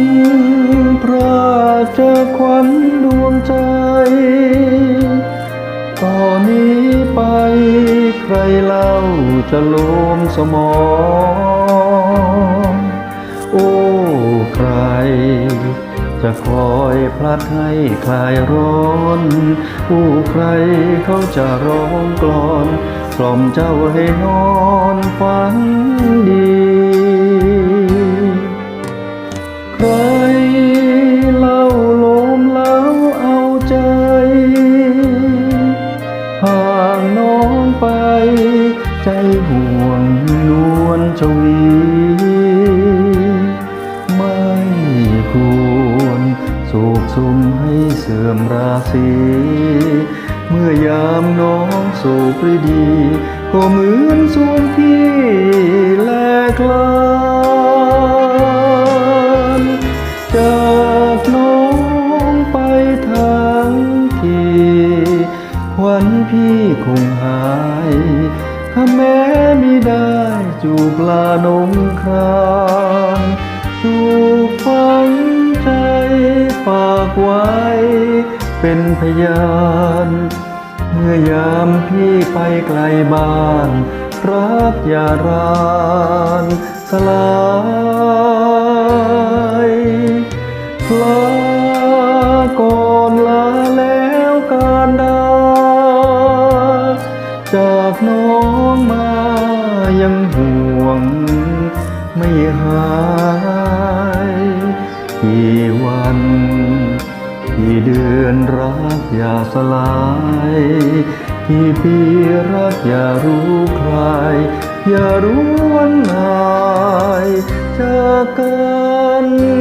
นพระเจ้าขวัญดวงใจตอนนี้ไปใครเล่าจะโลมสมอง โอ้ใคร จะคอยพลัดให้คลายร้อน ผู้ใครเขาจะร้องกลอนกล่อมเจ้าให้นอนฝันดี ใจห่วงนวลชวี ไม่ควรสูบสุมให้เสื่อมราศีเมื่อยามน้องสูบฤดี ก็เหมือนสวงพี่แลกลานจากน้องไปทั้งทีขวัญพี่คงหาย ถ้าแม้มิได้จูบลานงครานจูบฝังใจฝากไว้ เป็นพยานเมื่อยามพี่ไปไกลบ้าน รักอย่ารานสลาย มายังห่วงไม่หายกี่วันกี่เดือนรักอย่าสลายกี่ปีรักอย่ารู้ใคร อย่ารู้วันไหนจากกัน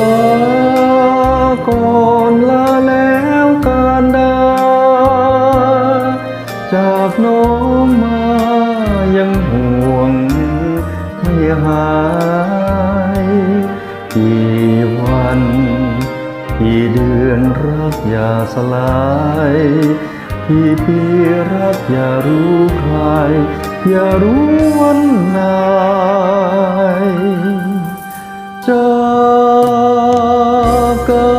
ลาก่อนลาแล้วการดา จากน้องมายังห่วงไม่หายกี่วันกี่เดือนรักอย่าสลายกี่ปีรักอย่ารู้ใคร อย่ารู้วันไหนจา กกัน